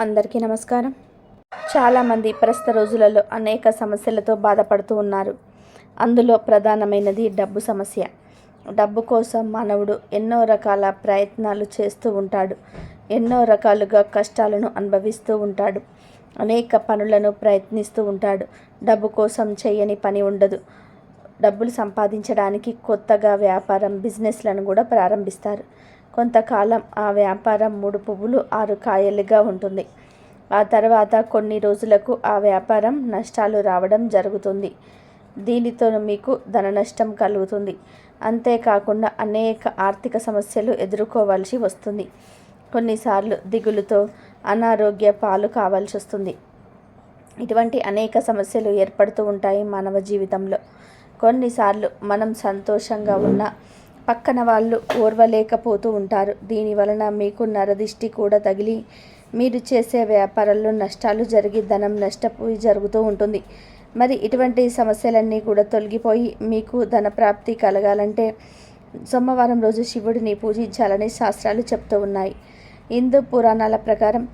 అందరికీ నమస్కారం. చాలామంది ప్రస్తుత రోజులలో అనేక సమస్యలతో బాధపడుతూ ఉన్నారు. అందులో ప్రధానమైనది డబ్బు సమస్య. డబ్బు కోసం మానవుడు ఎన్నో రకాల ప్రయత్నాలు చేస్తూ ఉంటాడు. ఎన్నో రకాలుగా కష్టాలను అనుభవిస్తూ ఉంటాడు. అనేక పనులను ప్రయత్నిస్తూ ఉంటాడు. డబ్బు కోసం చేయని పని ఉండదు. డబ్బులు సంపాదించడానికి కొత్తగా వ్యాపారం బిజినెస్లను కూడా ప్రారంభిస్తారు. కొంతకాలం ఆ వ్యాపారం మూడు పువ్వులు ఆరు కాయలుగా ఉంటుంది. ఆ తర్వాత కొన్ని రోజులకు ఆ వ్యాపారం నష్టాలు రావడం జరుగుతుంది. దీనితో మీకు ధన నష్టం కలుగుతుంది. అంతేకాకుండా అనేక ఆర్థిక సమస్యలు ఎదుర్కోవాల్సి వస్తుంది. కొన్నిసార్లు దిగులుతో అనారోగ్య పాలు కావాల్సి వస్తుంది. ఇటువంటి అనేక సమస్యలు ఏర్పడుతూ ఉంటాయి మానవ జీవితంలో. కొన్నిసార్లు మనం సంతోషంగా ఉన్న పక్కన వాళ్ళు ఓర్వలేకపోతూ ఉంటారు. దీని వలన మీకు నరదిష్టి కూడా తగిలి మీరు చేసే వ్యాపారంలో నష్టాలు జరిగి ధనం నష్టపోయి జరుగుతూ ఉంటుంది. మరి ఇటువంటి సమస్యలన్నీ కూడా తొలగిపోయి మీకు ధన ప్రాప్తి కలగాలంటే సోమవారం రోజు శివుడిని పూజించాలని శాస్త్రాలు చెప్తూ ఉన్నాయి. హిందూ పురాణాల ప్రకారం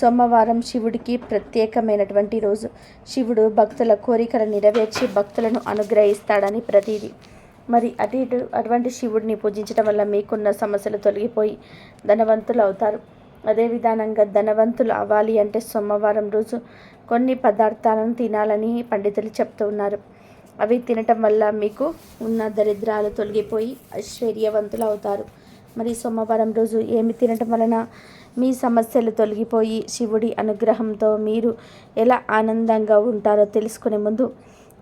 సోమవారం శివుడికి ప్రత్యేకమైనటువంటి రోజు. శివుడు భక్తుల కోరికలు నెరవేర్చి భక్తులను అనుగ్రహిస్తాడని ప్రతీది. మరి అటు ఇటు అటువంటి శివుడిని పూజించడం వల్ల మీకున్న సమస్యలు తొలగిపోయి ధనవంతులు అవుతారు. అదే విధానంగా ధనవంతులు అవ్వాలి అంటే సోమవారం రోజు కొన్ని పదార్థాలను తినాలని పండితులు చెప్తూ ఉన్నారు. అవి తినటం వల్ల మీకు ఉన్న దరిద్రాలు తొలగిపోయి ఐశ్వర్యవంతులు అవుతారు. మరి సోమవారం రోజు ఏమి తినటం వలన మీ సమస్యలు తొలగిపోయి శివుడి అనుగ్రహంతో మీరు ఎలా ఆనందంగా ఉంటారో తెలుసుకునే ముందు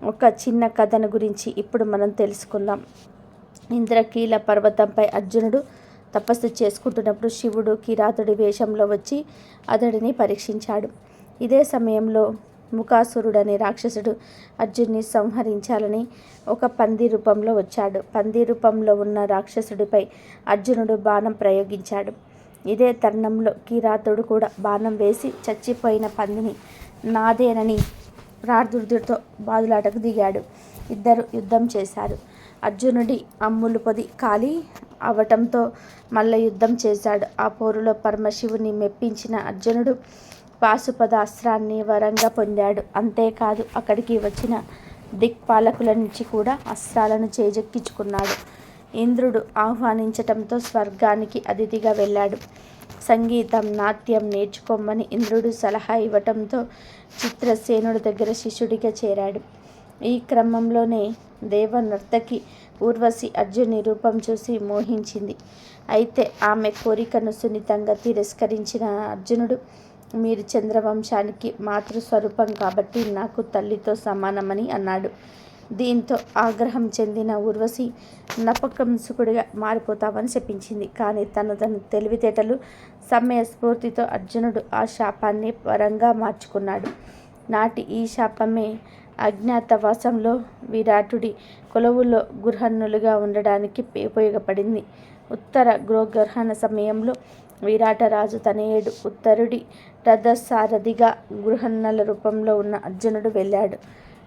ఒక చిన్న కథను గురించి ఇప్పుడు మనం తెలుసుకుందాం. ఇంద్రకీల పర్వతంపై అర్జునుడు తపస్సు చేసుకుంటున్నప్పుడు శివుడు కిరాతుడి వేషంలో వచ్చి అతడిని పరీక్షించాడు. ఇదే సమయంలో ముఖాసురుడనే రాక్షసుడు అర్జున్ని సంహరించాలని ఒక పంది రూపంలో వచ్చాడు. పంది రూపంలో ఉన్న రాక్షసుడిపై అర్జునుడు బాణం ప్రయోగించాడు. ఇదే తరుణంలో కిరాతుడు కూడా బాణం వేసి చచ్చిపోయిన పందిని నాదేనని ప్రార్థుడితో బాదులాటకు దిగాడు. ఇద్దరు యుద్ధం చేశారు. అర్జునుడి అమ్ములు పొది ఖాళీ అవటంతో మల్ల యుద్ధం చేశాడు. ఆ పోరులో పరమశివుని మెప్పించిన అర్జునుడు పాశుపద అస్త్రాన్ని వరంగా పొందాడు. అంతేకాదు అక్కడికి వచ్చిన దిక్పాలకుల నుంచి కూడా అస్త్రాలను చేజెక్కించుకున్నాడు. ఇంద్రుడు ఆహ్వానించటంతో స్వర్గానికి అతిథిగా వెళ్ళాడు. సంగీతం నాట్యం నేర్చుకోమని ఇంద్రుడు సలహా ఇవ్వటంతో చిత్రసేనుడి దగ్గర శిష్యుడిగా చేరాడు. ఈ క్రమంలోనే దేవ నర్తకి ఊర్వశి అర్జుని రూపం చూసి మోహించింది. అయితే ఆమె కోరికను సున్నితంగా తిరస్కరించిన అర్జునుడు మీరు చంద్రవంశానికి మాతృస్వరూపం కాబట్టి నాకు తల్లితో సమానమని అన్నాడు. దీంతో ఆగ్రహం చెందిన ఉర్వశి నపకంసుకుడిగా మారిపోతావని చెప్పించింది. కానీ తను తన తెలివితేటలు సమయ స్ఫూర్తితో అర్జునుడు ఆ శాపాన్ని వరంగా మార్చుకున్నాడు. నాటి ఈ శాపమే అజ్ఞాతవాసంలో విరాటుడి కొలువులో గృహణులుగా ఉండడానికి ఉపయోగపడింది. ఉత్తర గృహగ్రహణ సమయంలో విరాటరాజు తనయుడు ఉత్తరుడి రథసారథిగా గృహన్నల రూపంలో ఉన్న అర్జునుడు వెళ్ళాడు.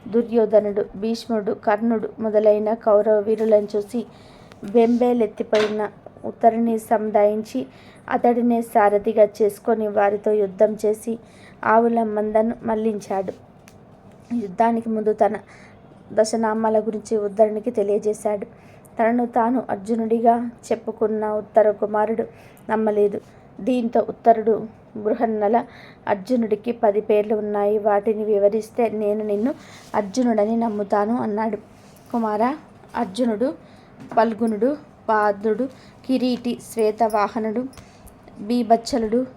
దుర్యోధనుడు భీష్ముడు కర్ణుడు మొదలైన కౌరవ వీరులను చూసి బెంబేలెత్తిపోయిన ఉత్తరుని సముదాయించి అతడినే సారథిగా చేసుకొని వారితో యుద్ధం చేసి ఆవుల మందను మళ్ళించాడు. యుద్ధానికి ముందు తన దశనామాల గురించి ఉద్ధరునికి తెలియజేశాడు. తనను తాను అర్జునుడిగా చెప్పుకున్న ఉత్తర కుమారుడు నమ్మలేదు. దీంతో ఉత్తరుడు బృహన్నల అర్జునుడికి పది పేర్లు ఉన్నాయి. వాటిని వివరిస్తే నేను నిన్ను అర్జునుడని నమ్ముతాను అన్నాడు. కుమార అర్జునుడు పల్గునుడు పాదుడు కిరీటి శ్వేతవాహనుడు బీభచ్చలుడు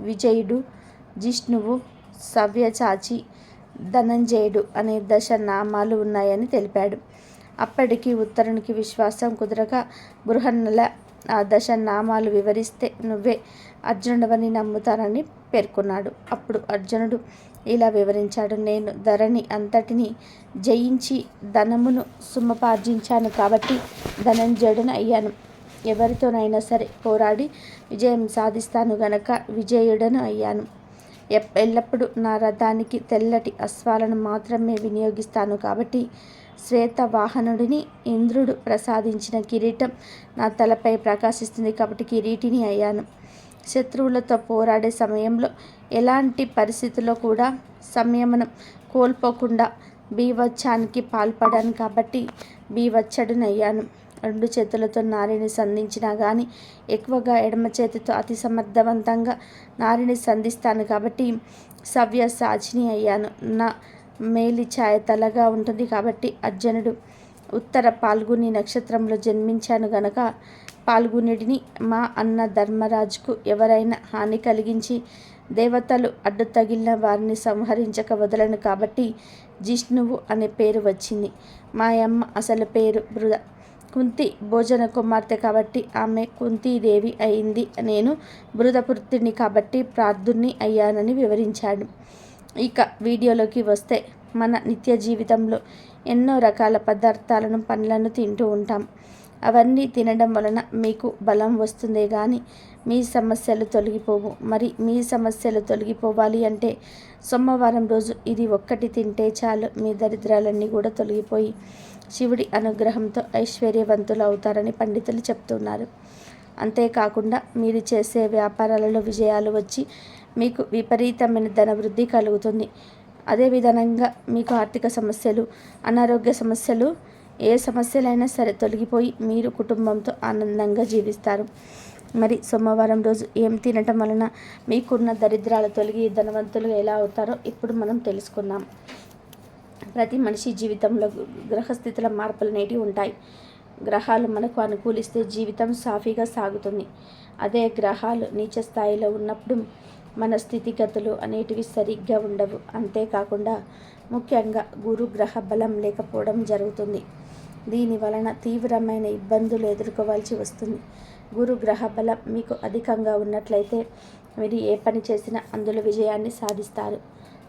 విజయుడు జిష్ణువు సవ్యచాచి ధనంజయుడు అనే దశ నామాలు ఉన్నాయని తెలిపాడు. అప్పటికి ఉత్తరునికి విశ్వాసం కుదరక బృహన్నల ఆ దశ నామాలు వివరిస్తే నువ్వే అర్జునుడవని నమ్ముతానని పేర్కొన్నాడు. అప్పుడు అర్జునుడు ఇలా వివరించాడు నేను ధరణి అంతటిని జయించి ధనమును సుమపార్జించాను కాబట్టి ధనంజయుడని అయ్యాను. ఎవరితోనైనా సరే పోరాడి విజయం సాధిస్తాను గనక విజయుడను అయ్యాను. ఎల్లప్పుడూ నా రథానికి తెల్లటి అశ్వాలను మాత్రమే వినియోగిస్తాను కాబట్టి శ్వేతవాహనుడిని ఇంద్రుడు ప్రసాదించిన కిరీటం నా తలపై ప్రకాశిస్తుంది కాబట్టి కిరీటిని అయ్యాను. శత్రువులతో పోరాడే సమయంలో ఎలాంటి పరిస్థితుల్లో కూడా సంయమనం కోల్పోకుండా బీభత్సానికి పాల్పడాను కాబట్టి బీవచ్చడునయ్యాను రెండు చేతులతో నారిని సంధించినా కానీ ఎక్కువగా ఎడమ చేతితో అతి సమర్థవంతంగా నారిని సంధిస్తాను కాబట్టి సవ్య సాచిని అయ్యాను. నా మేలి ఛాయ తలగా ఉంటుంది కాబట్టి అర్జునుడు ఉత్తర పాల్గొని నక్షత్రంలో జన్మించాను గనక పాల్గొనిడిని మా అన్న ధర్మరాజుకు ఎవరైనా హాని కలిగించి దేవతలు అడ్డు తగిలిన వారిని సంహరించక వదలను కాబట్టి జిష్ణువు అనే పేరు వచ్చింది. మా అమ్మ అసలు పేరు బృద కుంతి భోజన కుమార్తె కాబట్టి ఆమె కుంతీదేవి అయింది. నేను బృదపుత్రిని కాబట్టి ప్రార్థుని అయ్యానని వివరించాడు. ఇక వీడియోలోకి వస్తే మన నిత్య జీవితంలో ఎన్నో రకాల పదార్థాలను పండ్లను తింటూ ఉంటాం. అవన్నీ తినడం వలన మీకు బలం వస్తుందే కానీ మీ సమస్యలు తొలగిపోవు. మరి మీ సమస్యలు తొలగిపోవాలి అంటే సోమవారం రోజు ఇది ఒక్కటి తింటే చాలు మీ దరిద్రాలన్నీ కూడా తొలగిపోయి శివుడి అనుగ్రహంతో ఐశ్వర్యవంతులు అవుతారని పండితులు చెప్తున్నారు. అంతేకాకుండా మీరు చేసే వ్యాపారాలలో విజయాలు వచ్చి మీకు విపరీతమైన ధనవృద్ధి కలుగుతుంది. అదేవిధంగా మీకు ఆర్థిక సమస్యలు అనారోగ్య సమస్యలు ఏ సమస్యలైనా సరే తొలగిపోయి మీరు కుటుంబంతో ఆనందంగా జీవిస్తారు. మరి సోమవారం రోజు ఏం తినటం వలన మీకున్న దరిద్రాలు తొలగి ధనవంతులు ఎలా అవుతారో ఇప్పుడు మనం తెలుసుకుందాం. ప్రతి మనిషి జీవితంలో గ్రహస్థితుల మార్పులు నేటి ఉంటాయి. గ్రహాలు మనకు అనుకూలిస్తే జీవితం సాఫీగా సాగుతుంది. అదే గ్రహాలు నీచ స్థాయిలో ఉన్నప్పుడు మన స్థితిగతులు అనేటివి సరిగ్గా ఉండవు. అంతేకాకుండా ముఖ్యంగా గురు గ్రహ బలం లేకపోవడం జరుగుతుంది. దీని వలన తీవ్రమైన ఇబ్బందులు ఎదుర్కోవాల్సి వస్తుంది. గురు గ్రహ బలం మీకు అధికంగా ఉన్నట్లయితే మీరు ఏ పని చేసినా అందులో విజయాన్ని సాధిస్తారు.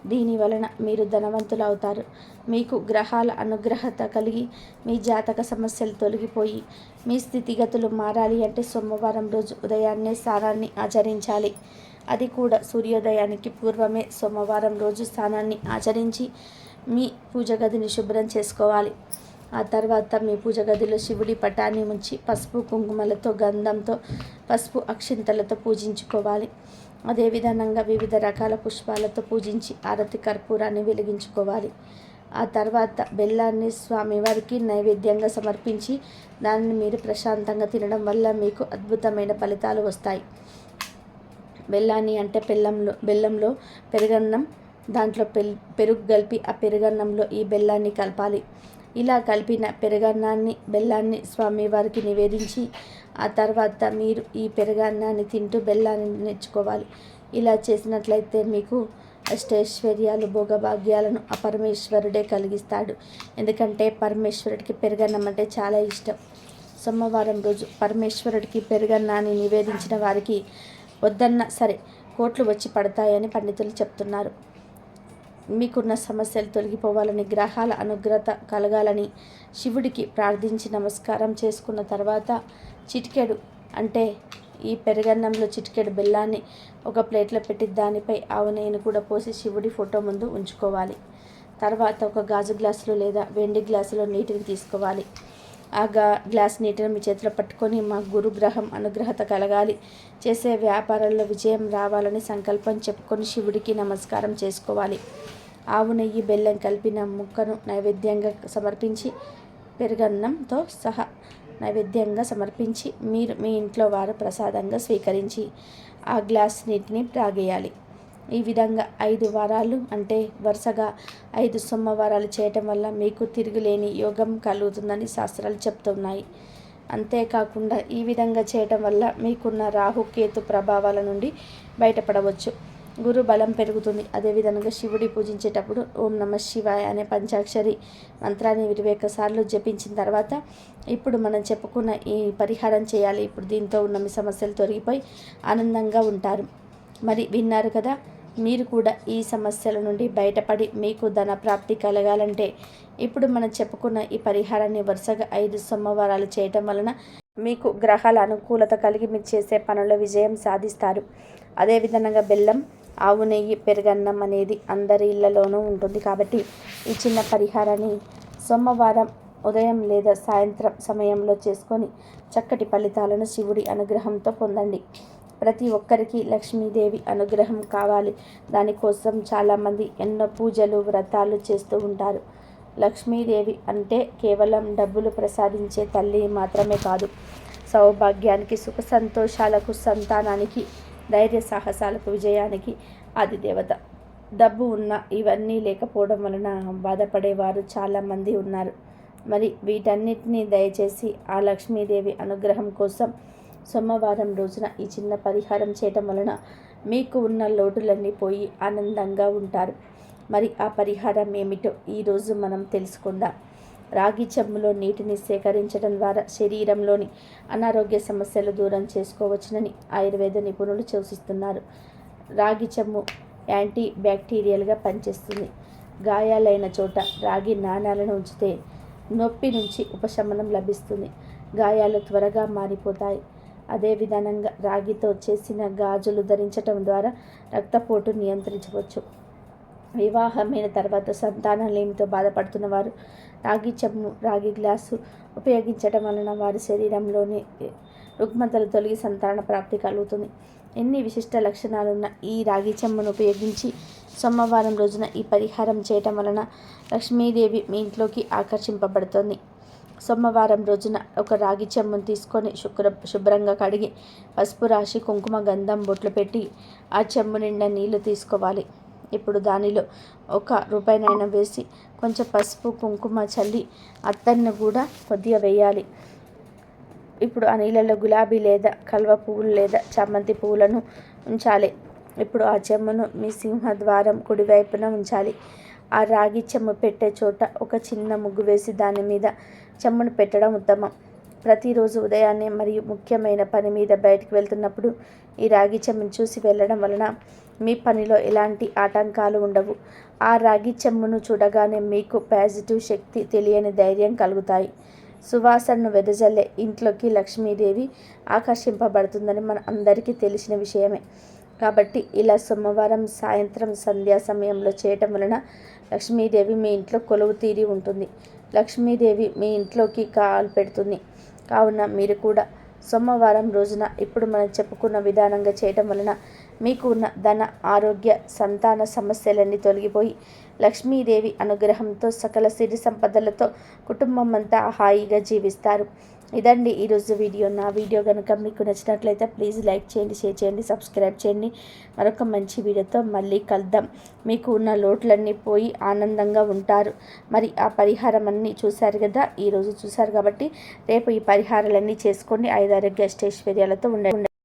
దీని వలన మీరు ధనవంతులు అవుతారు. మీకు గ్రహాల అనుగ్రహత కలిగి మీ జాతక సమస్యలు తొలగిపోయి మీ స్థితిగతులు మారాలి అంటే సోమవారం రోజు ఉదయాన్నే స్నానాన్ని ఆచరించాలి. అది కూడా సూర్యోదయానికి పూర్వమే సోమవారం రోజు స్నానాన్ని ఆచరించి మీ పూజ గదిని శుభ్రం చేసుకోవాలి. ఆ తర్వాత మీ పూజ గదిలో శివుడి పటాన్ని ఉంచి పసుపు కుంకుమలతో గంధంతో పసుపు అక్షింతలతో పూజించుకోవాలి. అదేవిధంగా వివిధ రకాల పుష్పాలతో పూజించి ఆరతి కర్పూరాన్ని వెలిగించుకోవాలి. ఆ తర్వాత బెల్లాన్ని స్వామివారికి నైవేద్యంగా సమర్పించి దానిని మీరు ప్రశాంతంగా తినడం వల్ల మీకు అద్భుతమైన ఫలితాలు వస్తాయి. బెల్లాన్ని అంటే బెల్లంలో బెల్లంలో పెరుగన్నం దాంట్లో పెల్ పెరుగు కలిపి ఆ పెరుగన్నంలో ఈ బెల్లాన్ని కలపాలి. ఇలా కలిపిన పెరుగన్నాన్ని బెల్లాన్ని స్వామివారికి నివేదించి ఆ తర్వాత మీరు ఈ పెరుగన్నాన్ని తింటూ బెల్లాన్ని నేర్చుకోవాలి. ఇలా చేసినట్లయితే మీకు అష్టైశ్వర్యాలు భోగభాగ్యాలను ఆ పరమేశ్వరుడే కలిగిస్తాడు. ఎందుకంటే పరమేశ్వరుడికి పెరుగన్నం అంటే చాలా ఇష్టం. సోమవారం రోజు పరమేశ్వరుడికి పెరుగన్నాన్ని నివేదించిన వారికి వద్దన్నా సరే కోట్లు వచ్చి పడతాయని పండితులు చెప్తున్నారు. మీకున్న సమస్యలు తొలగిపోవాలని గ్రహాల అనుగ్రత కలగాలని శివుడికి ప్రార్థించి నమస్కారం చేసుకున్న తర్వాత చిటికెడు అంటే ఈ పెరుగన్నంలో చిటికెడు బెల్లాన్ని ఒక ప్లేట్లో పెట్టి దానిపై ఆవు నెయ్యిని కూడా పోసి శివుడి ఫోటో ముందు ఉంచుకోవాలి. తర్వాత ఒక గాజు గ్లాసులో లేదా వెండి గ్లాసులో నీటిని తీసుకోవాలి. ఆ గా గ్లాస్ నీటిని మీ చేతిలో పట్టుకొని మా గురుగ్రహం అనుగ్రహత కలగాలి. చేసే వ్యాపారంలో విజయం రావాలని సంకల్పం చెప్పుకొని శివుడికి నమస్కారం చేసుకోవాలి. ఆవు నెయ్యి బెల్లం కలిపిన ముక్కను నైవేద్యంగా సమర్పించి పెరుగన్నంతో సహా నైవేద్యంగా సమర్పించి మీరు మీ ఇంట్లో వారు ప్రసాదంగా స్వీకరించి ఆ గ్లాస్ నీటిని త్రాగేయాలి. ఈ విధంగా ఐదు వారాలు అంటే వరుసగా ఐదు సోమవారాలు చేయటం వల్ల మీకు తిరుగులేని యోగం కలుగుతుందని శాస్త్రాలు చెప్తున్నాయి. అంతేకాకుండా ఈ విధంగా చేయటం వల్ల మీకున్న రాహుకేతు ప్రభావాల నుండి బయటపడవచ్చు. గురు బలం పెరుగుతుంది. అదేవిధంగా శివుడి పూజించేటప్పుడు ఓం నమ శివాయ అనే పంచాక్షరి మంత్రాన్ని ఇరవై సార్లు జపించిన తర్వాత ఇప్పుడు మనం చెప్పుకున్న ఈ పరిహారం చేయాలి. ఇప్పుడు దీంతో ఉన్న మీ సమస్యలు తొలగిపోయి ఆనందంగా ఉంటారు. మరి విన్నారు కదా? మీరు కూడా ఈ సమస్యల నుండి బయటపడి మీకు ధన ప్రాప్తి కలగాలంటే ఇప్పుడు మనం చెప్పుకున్న ఈ పరిహారాన్ని వరుసగా ఐదు సోమవారాలు చేయటం వలన మీకు గ్రహాల అనుకూలత కలిగి మీరు చేసే పనుల విజయం సాధిస్తారు. అదేవిధంగా బెల్లం ఆవు నెయ్యి పెరుగన్నం అనేది అందరి ఇళ్ళలోనూ ఉంటుంది కాబట్టి ఈ చిన్న పరిహారాన్ని సోమవారం ఉదయం లేదా సాయంత్రం సమయంలో చేసుకొని చక్కటి ఫలితాలను శివుడి అనుగ్రహంతో పొందండి. ప్రతి ఒక్కరికి లక్ష్మీదేవి అనుగ్రహం కావాలి. దానికోసం చాలామంది ఎన్నో పూజలు వ్రతాలు చేస్తూ ఉంటారు. లక్ష్మీదేవి అంటే కేవలం డబ్బులు ప్రసాదించే తల్లి మాత్రమే కాదు. సౌభాగ్యానికి సుఖ సంతోషాలకు సంతానానికి ధైర్య సాహసాలకు విజయానికి ఆదిదేవత డబ్బు ఉన్న ఇవన్నీ లేకపోవడం వలన బాధపడేవారు చాలామంది ఉన్నారు. మరి వీటన్నిటినీ దయచేసి ఆ లక్ష్మీదేవి అనుగ్రహం కోసం సోమవారం రోజున ఈ చిన్న పరిహారం చేయటం వలన మీకు ఉన్న లోటులన్నీ పోయి ఆనందంగా ఉంటారు. మరి ఆ పరిహారం ఏమిటో ఈరోజు మనం తెలుసుకుందాం. రాగి చెమ్ములో నీటిని సేకరించడం ద్వారా శరీరంలోని అనారోగ్య సమస్యలు దూరం చేసుకోవచ్చునని ఆయుర్వేద నిపుణులు సూచిస్తున్నారు. రాగి చెమ్ము యాంటీ బ్యాక్టీరియల్గా పనిచేస్తుంది. గాయాలైన చోట రాగి నాణాలను ఉంచితే నొప్పి నుంచి ఉపశమనం లభిస్తుంది. గాయాలు త్వరగా మారిపోతాయి. అదే విధానంగా రాగితో చేసిన గాజులు ధరించటం ద్వారా రక్తపోటు నియంత్రించవచ్చు. వివాహమైన తర్వాత సంతానం లేమితో బాధపడుతున్న వారు రాగి చెమ్ము రాగి గ్లాసు ఉపయోగించడం వలన వారి శరీరంలోని రుగ్మతలు తొలగి సంతాన ప్రాప్తి కలుగుతుంది. ఎన్ని విశిష్ట లక్షణాలున్న ఈ రాగి చెమ్మును ఉపయోగించి సోమవారం రోజున ఈ పరిహారం చేయటం వలన లక్ష్మీదేవి మీ ఇంట్లోకి ఆకర్షింపబడుతుంది. సోమవారం రోజున ఒక రాగి చెమ్మును తీసుకొని శుక్ర శుభ్రంగా కడిగి పసుపు రాసి కుంకుమ గంధం బొట్లు పెట్టి ఆ చెమ్ము నిండా నీళ్ళు తీసుకోవాలి. ఇప్పుడు దానిలో ఒక రూపాయినైనా వేసి కొంచెం పసుపు కుంకుమ చల్లి అత్తన్ని కూడా కొద్దిగా వేయాలి. ఇప్పుడు ఆ నీళ్ళలో గులాబీ లేదా కల్వ పువ్వులు లేదా చామంతి పువ్వులను ఉంచాలి. ఇప్పుడు ఆ చెమ్మును మీ సింహద్వారం కుడివైపున ఉంచాలి. ఆ రాగి చెమ్ము పెట్టే చోట ఒక చిన్న ముగ్గు వేసి దాని మీద చెమ్మును పెట్టడం ఉత్తమం. ప్రతిరోజు ఉదయాన్నే మరియు ముఖ్యమైన పని మీద బయటకు వెళ్తున్నప్పుడు ఈ రాగి చెమ్మును చూసి వెళ్ళడం వలన మీ పనిలో ఎలాంటి ఆటంకాలు ఉండవు. ఆ రాగి చెమ్మును చూడగానే మీకు పాజిటివ్ శక్తి తెలియని ధైర్యం కలుగుతాయి. సువాసనను వెదజల్లే ఇంట్లోకి లక్ష్మీదేవి ఆకర్షింపబడుతుందని మన అందరికీ తెలిసిన విషయమే. కాబట్టి ఇలా సోమవారం సాయంత్రం సంధ్యా సమయంలో చేయటం వలన లక్ష్మీదేవి మీ ఇంట్లో కొలువు తీరి ఉంటుంది. లక్ష్మీదేవి మీ ఇంట్లోకి కాలు పెడుతుంది. కావున మీరు కూడా సోమవారం రోజున ఇప్పుడు మనం చెప్పుకున్న విధానంగా చేయటం వలన మీకు ఉన్న ధన ఆరోగ్య సంతాన సమస్యలన్నీ తొలగిపోయి లక్ష్మీదేవి అనుగ్రహంతో సకల సిరి సంపదలతో కుటుంబం అంతా హాయిగా జీవిస్తారు. ఇదండి ఈరోజు వీడియో. నా వీడియో కనుక మీకు నచ్చినట్లయితే ప్లీజ్ లైక్ చేయండి షేర్ చేయండి సబ్స్క్రైబ్ చేయండి. మరొక మంచి వీడియోతో మళ్ళీ కలుద్దాం. మీకు ఉన్న లోట్లన్నీ పోయి ఆనందంగా ఉంటారు. మరి ఆ పరిహారం అన్నీ చూశారు కదా? ఈరోజు చూశారు కాబట్టి రేపు ఈ పరిహారాలన్నీ చేసుకోండి. ఐదారోగ్య అష్టైశ్వర్యాలతో ఉండండి.